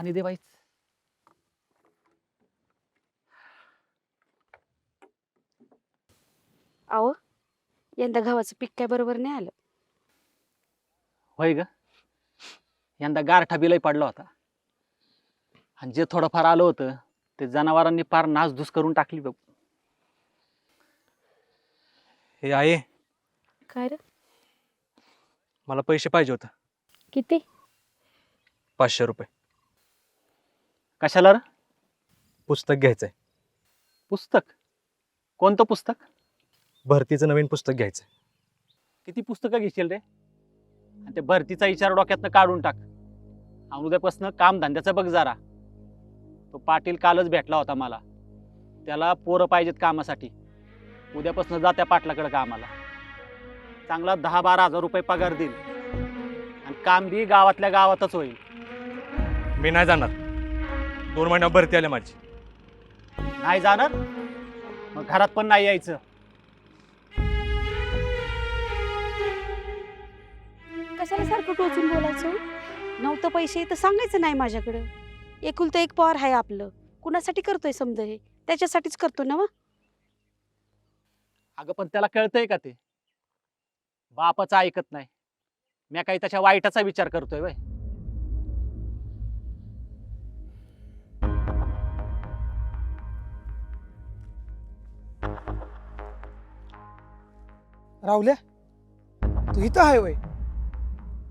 पाणी दे बाईच अहो यंदा गव्हाचं पीक काय बरोबर नाही आलं. होय ग. यंदा गारठा बिलही पडला होता. आणि जे थोडंफार आलं होतं ते जनावरांनी फार नासधूस करून टाकली बघ हे आहे काय रे? मला पैसे पाहिजे होते. किती? पाचशे रुपये. कशाला रे? पुस्तक घ्यायचंय. पुस्तक? कोणतं पुस्तक? भरतीचं नवीन पुस्तक घ्यायचंय. किती पुस्तकं घेशील रे? आणि ते भरतीचा विचार डोक्यातनं काढून टाक. आणि उद्यापासनं काम धंद्याचं बघ जरा. तो पाटील कालच भेटला होता मला. त्याला पोरं पाहिजेत कामासाठी. उद्यापासनं जा त्या पाटलाकडे कामाला. चांगला दहा बारा हजार रुपये पगार देईल. आणि काम बी गावातल्या गावातच होईल. मी नाही जाणार. दोन महिन्यावर भरती आली माझी. नाही जाणार? मग घरात पण नाही यायचं. कशाला सारखं टोचून बोलायचं नव्हतं पैसे तर सांगायचं नाही माझ्याकडं. एकुलतं एक पॉवर आहे आपलं. कुणासाठी करतोय समजा हे? त्याच्यासाठीच करतो ना व. अगं पण त्याला कळतंय का ते? बापाचं ऐकत नाही. मी काही त्याच्या वाईटाचा विचार करतोय वय. राहुल्या तू इथं आहे वय.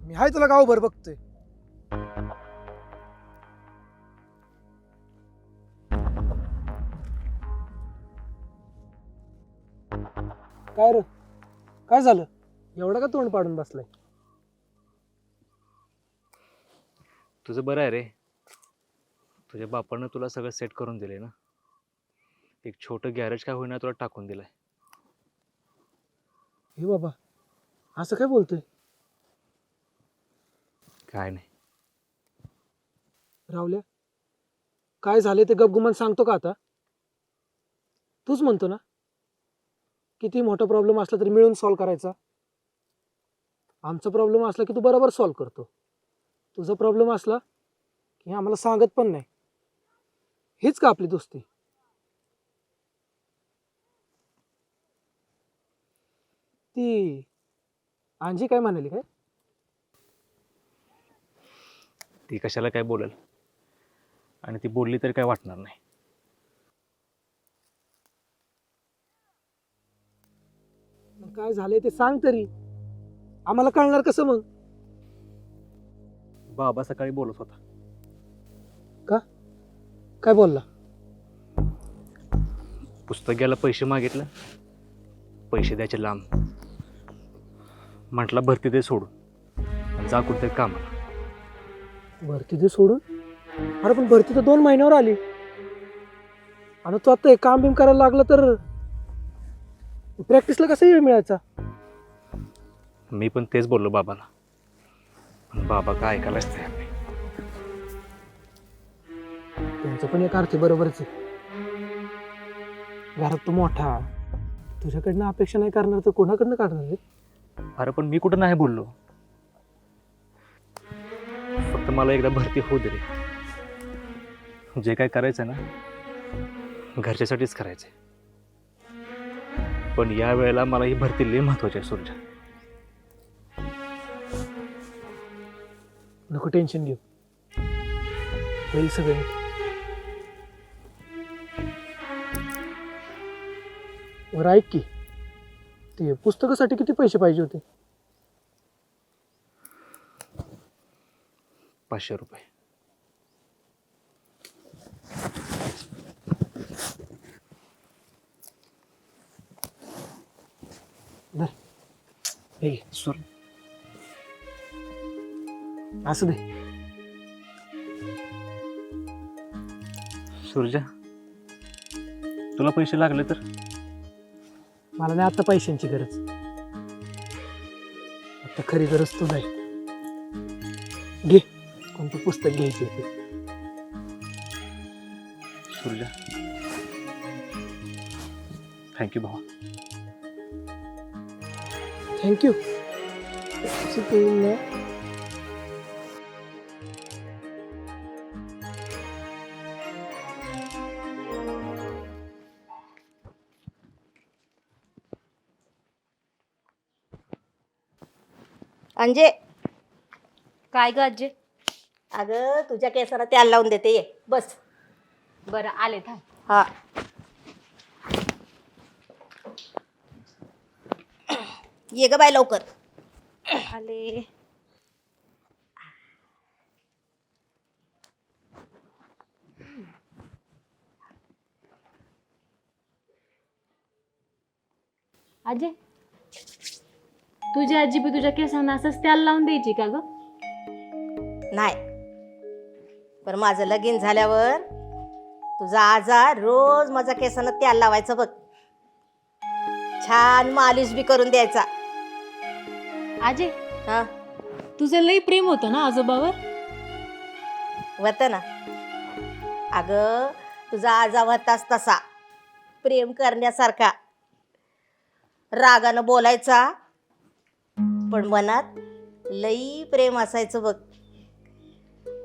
मी हाय तुला गावभर बघतोय. काय रे? काय झालं? एवढं का तोंड पाडून बसलाय? तुझं बरं आहे रे. तुझ्या बापानं तुला सगळं सेट करून दिले ना. एक छोटं गॅरेज काय होईना तुला टाकून दिलंय. हे बाबा असं काय बोलतोय? काय नाही. राहुल्या काय झाले ते गपगुमान सांगतो का आता? तूच म्हणतो ना? किती मोठा प्रॉब्लेम असला तरी मिळून सॉल्व्ह करायचा. आमचा प्रॉब्लेम असला की तू बरोबर सॉल्व्ह करतो. तुझा प्रॉब्लेम असला की आम्हाला सांगत पण नाही. हेच का आपली दोस्ती? ती आणजी काय म्हणाली काय? ती कशाला काय बोलेल? आणि ती बोलली तरी काय वाटणार नाही. मग काय झालंय ते सांग तरी. आम्हाला कळणार कसं मग? बाबा सकाळी बोलत होता. काय बोलला? पुस्तक घ्यायला पैसे मागितलं. पैसे द्यायचे लांब. म्हटलं भरती दे सोडून. आणि जा कुठेतरी कामाला. भरती ते सोडून? अरे पण भरती तर दोन महिन्यावर आली. आणि तू आता हे काम बिम करायला लागलं तर प्रॅक्टिसला कसा वेळ मिळायचा? मी पण तेच बोललो बाबाला. पण बाबा काय ऐकायलाच तयार नाही त्यांचं पण एक अर्थी बरोबरच आहे. घरात तू मोठा. तुझ्याकडनं अपेक्षा नाही करणार तर कोणाकडनं करणार रे? अरे पण मी कुठं नाही बोललो. फक्त मला एकदा भरती होऊ दे रे. जे काय करायचं ना घरच्यासाठीच करायचंय. पण या वेळेला मला ही भरती लई महत्वाची आहे सुरजा. नको टेन्शन घेऊ. होईल सगळं. बरं ऐक की. ते पुस्तकासाठी किती पैसे पाहिजे होते? पाचशे रुपये. हे घे. सुर असं दे. सुरजा तुला पैसे लागले तर? मला नाही आता पैशांची गरज. आता खरी गरज तू नाही घे. कोणतं पुस्तक घ्यायचे ते. सुरजा. थँक्यू भावा. थँक्यू अंजे. काय ग आजी अगं तुझ्या केसाला त्याल लावून देते ये बस. बरं आले थांब. हा. ये ग बाय लवकर. आले. आजी तुझी आजी बी तुझ्या केसांना असंच त्याला लावून द्यायची का ग? नाही. पण माझं लगीन झाल्यावर तुझा आजार रोज माझ्या केसानं त्याल लावायचं बघ. छान मालिश बी करून द्यायचा. आजी हा? तुझं लई प्रेम होतं ना आजोबावर? होत ना. अगं तुझा आजा होताच तसा. प्रेम करण्यासारखा. रागानं बोलायचा. पण मनात लई प्रेम असायचं बघ.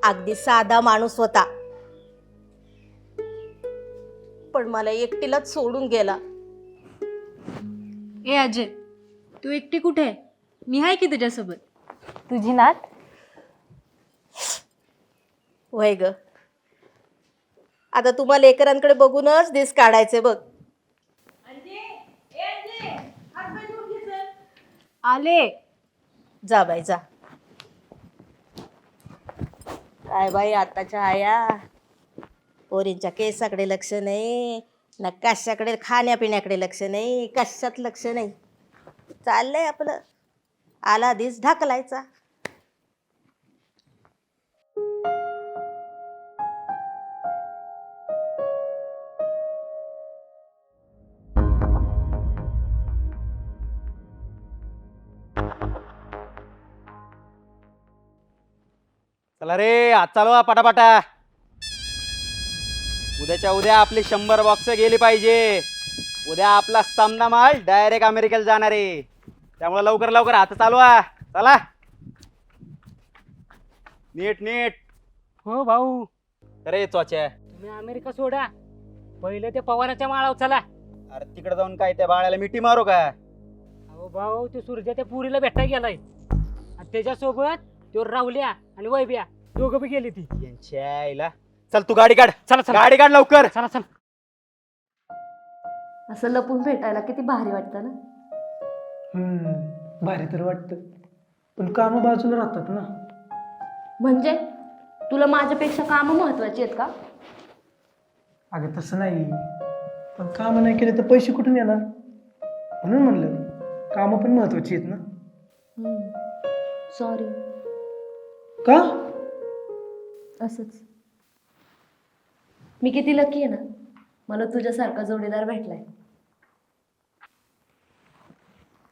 अगदी साधा माणूस होता. पण मला एकटीलाच सोडून गेला. ए अजय तू एकटी कुठे आहे? मी आहे की तुझ्यासोबत? तुझी नात? वय ग. आता तुम्हाला लेकरांकडे बघूनच दिस काढायचे बघ. आले. जा बाई जा. काय बाई आताच्या आया. पोरींच्या केसाकडे लक्ष नाही ना कशाकडे खाण्यापिण्याकडे लक्ष नाही कशात लक्ष नाही. चाललंय आपलं. आला दिस ढकलायचा. चला रे आज चालवा पटापटा. उद्याच्या उद्या आपली शंभर बॉक्स गेली पाहिजे. उद्या आपला सामना माल डायरेक्ट अमेरिकेला जाणार आहे. त्यामुळे लवकर लवकर हात चालवा. चला. नीट नीट. हो भाऊ. अरे चोच्या तुम्ही अमेरिका सोडा. पहिले ते पवाराच्या माळावर चला. अरे तिकडे जाऊन काय त्या बाळाला मिठी मारू का? अहो भाऊ ते सूर्या त्या पुरीला भेटायला गेलाय. आणि त्याच्यासोबत तो राहुल्या आणि वैब्या दोघं बी गेली ती. यांच्या आईला. चल तू गाडी काढ. चला चला. गाडी काढ लवकर. चला चला. असं लपून भेटायला किती भारी वाटतं ना? हम्म, भारी तर वाटतं. पण कामं बाजूला राहतात ना. म्हणजे? तुला माझ्यापेक्षा कामं महत्वाची आहेत का? अगं तसं नाही. पण कामं नाही केले तर पैसे कुठून येणार? म्हणून म्हणलं कामं पण महत्वाची आहेत ना. सॉरी का? असंच. मी किती लकी आहे ना? मला तुझ्यासारखा जोडीदार भेटलाय.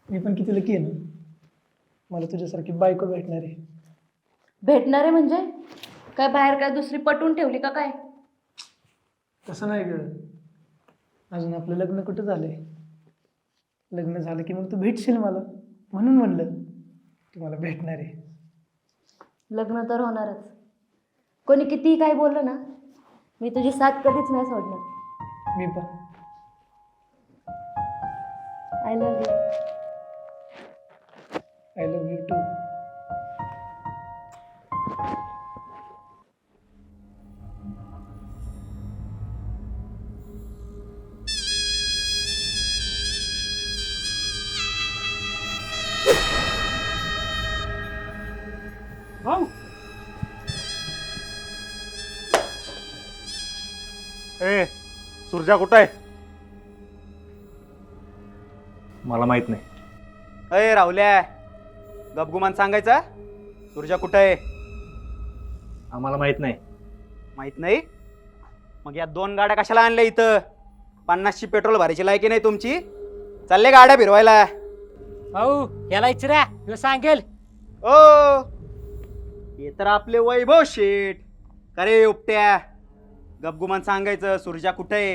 मी पण किती लकी आहे ना? मला तुझ्यासारखी बायको भेटणार. आहे भेटणार आहे म्हणजे? काय बाहेर काय दुसरी पटवून ठेवली का काय? तसं नाही ग. अजून आपलं लग्न कुठं झालंय? लग्न झालं की मग तू भेटशील मला? म्हणून म्हणलं तुम्हाला भेटणार. आहे लग्न तर होणारच. कोणी कितीही काय बोललं ना मी तुझी साथ कधीच नाही सोडणार. मी पण. I love you I love you too ए सुरजा कुठं आहे? मला माहीत नाही. अय राहुल्या गपगुमान सांगायचा सुरजा कुठं आहे? आम्हाला माहीत नाही. माहीत नाही? मग या दोन गाड्या कशाला आणल्या इथं? पन्नासची पेट्रोल भरायची लायकी नाही तुमची? चालले गाड्या फिरवायला. भाऊ याला इचऱ्या ह्यो सांगेल. ओ हे तर आपले वैभव शेठ. करे उपट्या. गपगुमान सांगायचं सुरजा कुठे आहे?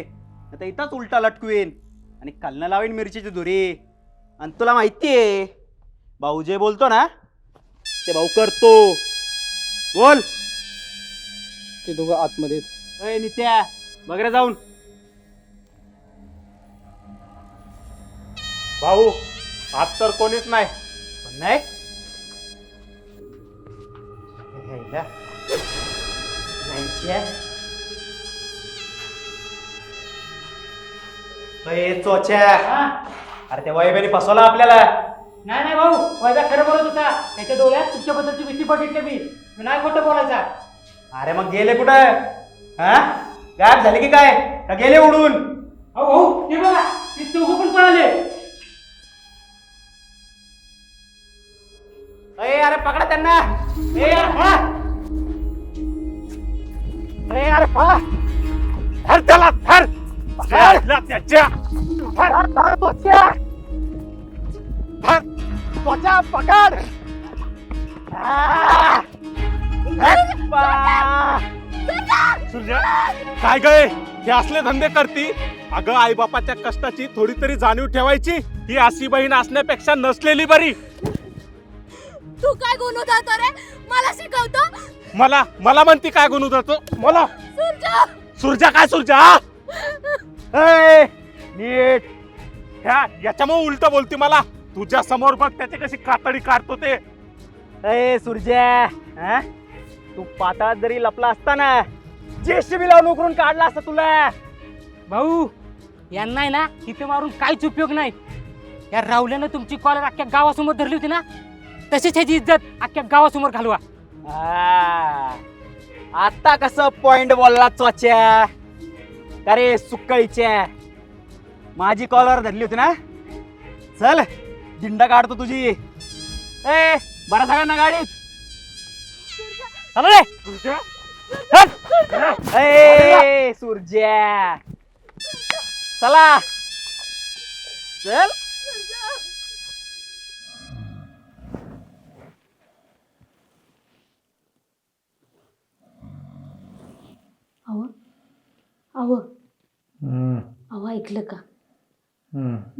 आता इथंच उलटा लटकवीन. आणि कलनं लावीन मिरचीची धुरी. आणि तुला माहिती आहे भाऊ जे बोलतो ना ते भाऊ करतो. बोल. ते दोघं आतमध्ये अय नित्या बघ रे जाऊन. भाऊ आज तर कोणीच नाही. पण नाही? जायच्या अय, चोच्या. अरे त्या वैभ्याने फसवला आपल्याला. नाही नाही भाऊ. वैभ्या खरं बोलत होता. त्याच्या डोळ्यात तुमच्याबद्दलची भीती बघितली मी मी नाही खोटं बोलायचा. अरे मग गेले कुठं? हा? गायब झाले की काय? का गेले उडून? अहो भाऊ हे बघा. ते दोघं पण पळाले. अरे अरे पकडा त्यांना. ए यार पळा. अरे यार पळा. धर त्याला धर. त्वचा पकड. सुरजा काय काय हे असले धंदे करती अगं आईबापाच्या कष्टाची थोडी तरी जाणीव ठेवायची ही अशी बहीण असण्यापेक्षा नसलेली बरी तू काय गुण उधळतो रे मला शिकवतो मला मला म्हणती काय गुण जातो मला सुरजा सुरजा काय सुरजा हा? ए, नीट. ह्या याच्यामुळे उलट बोलती मला. तुझ्या समोर बघ त्याची कशी कातडी काढतो ते. ए सुरज्या हा? तू पाताळात जरी लपला असता ना जेसीबी लावून उकरून काढला असता तुला. भाऊ यांना आहे ना इथे मारून काहीच उपयोग नाही. या रावल्यानं तुमची कॉलर अख्ख्या गावासमोर धरली होती ना? तशीच ह्याची इज्जत अख्ख्या गावासमोर घालवा. आ, आता कसं पॉइंट बोलला चोच्या का रे सुक्कळीच्या माझी कॉलर धरली होती ना? चल दिंडा काढतो तुझी. ए बरा सगळ्यांना गाडीत? चला रे! ए सुरज्या. चला. चल. अहो अहो. अहो ऐकलं का?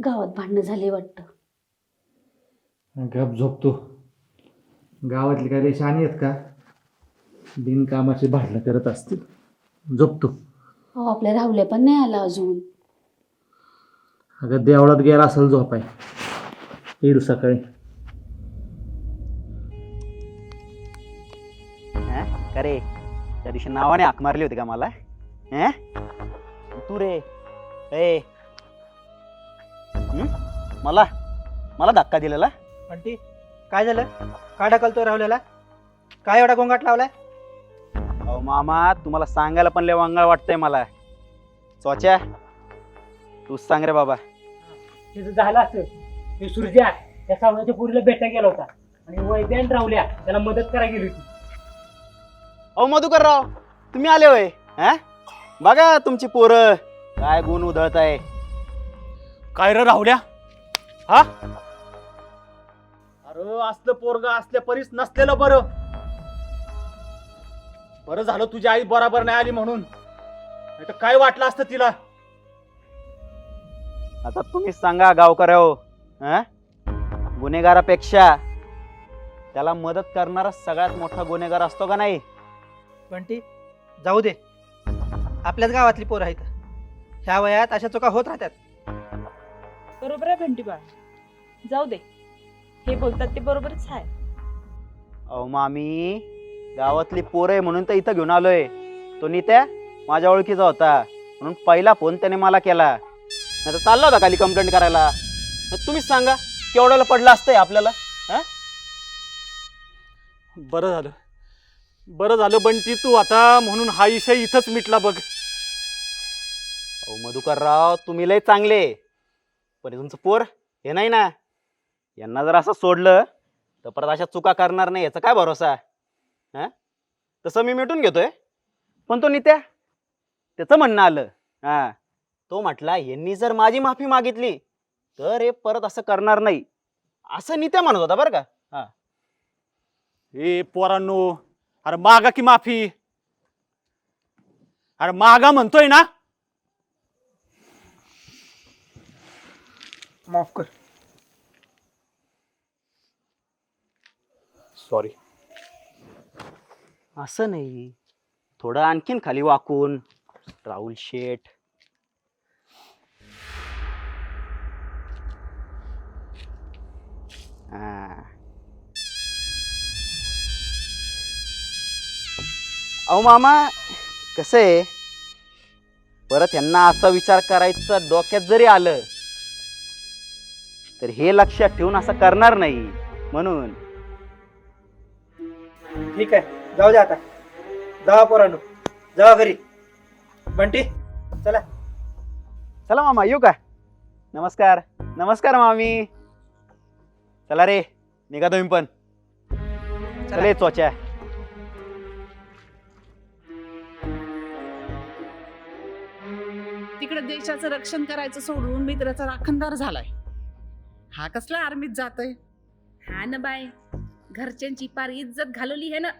गावात भांडणं झाले वाटतं. गप झोपतो गावातली काय शाणी आहेत का? बिनकामाची भांडणं करत असतील. झोपतो अहो आपल्या राहुल्या पण नाही आला अजून. अगं देवळात गेला असेल झोपाय येईल सकाळी. का रे? त्या दिवशी नावाने हाक मारली होती का मला? हं? तू रे ए हं? मला मला धक्का दिलेला आंटी काय झालं काय ढकलतोय राहुल्याला काय एवढा गोंगाट लावलाय अहो मामा तुम्हाला सांगायला पण लय वांगळ वाटतंय मला चोच्या तूच सांग रे बाबा तिथं झालं असं ते सुरज्या त्या सावण्याच्या पुरीला भेटायला गेला होता आणि वैद्यान रावल्या त्याला मदत करायला गेली होती अहो मधुकर राव तुम्ही आले होय हा बघा तुमची पोरं. काय गुण उधळताय काय रे राहुल्या? हा? अरे असलं पोरग असल्या परीस नसलेलं बरं. बरं झालं तुझी आई बराबर नाही आली म्हणून. नाही तर काय वाटलं असतं तिला? आता तुम्ही सांगा गावकर हो? गुन्हेगारापेक्षा त्याला मदत करणारा सगळ्यात मोठा गुन्हेगार असतो का नाही? बंटी जाऊ दे. आपल्याच गावातली पोरं आहेत. ह्या वयात अशा चुका होत राहतात. बरोबर आहे भेंटीबा जाऊ दे. हे बोलतात ते बरोबरच आहे. अहो मामी गावातली पोरं आहे म्हणून तर इथं घेऊन आलोय. तो नित्या माझ्या ओळखीचा होता. म्हणून पहिला फोन त्याने मला केला. नाही तर चालला होता खाली कंप्लेंट करायला. तर तुम्हीच सांगा केवढ्याला पडलं असतंय आपल्याला? बरं झालं. बरं झालं बंटी तू आता म्हणून हा विषय इथंच मिटला बघ. अहो मधुकरराव तुम्ही लय चांगले. पण तुमचं पोर हे नाही ना. यांना जर असं सोडलं तर परत अशा चुका करणार नाही याचा काय भरोसा? हा? तसं मी मिटून घेतोय. पण तो नित्या त्याचं म्हणणं आलं. हा. तो म्हटला यांनी जर माझी माफी मागितली तर हे परत असं करणार नाही. असं नित्या म्हणत होता बरं का? हा. ए पोरांनो अरे मागा की माफी? अरे मागा म्हणतोय ना? माफ कर. सॉरी असं नाही. थोडं आणखीन खाली वाकून. राहुल शेठ. हा अहो मामा कसं आहे? परत यांना असा विचार करायचा डोक्यात जरी आलं तर हे लक्षात ठेवून असं करणार नाही. म्हणून. ठीक आहे. जाऊ दे आता. जावा पोरांनो. जावा घरी. बंटी चला. चला मामा येऊ का? नमस्कार. नमस्कार मामी. चला रे निघा तुम्ही पण. चला. चोच्या इकडे देशाचं रक्षण करायचं सोडून मित्राचा राखणदार झालाय. हा कसला आर्मीत जातोय? हा ना बाय घरच्यांची पार इज्जत घालवली आहे ना.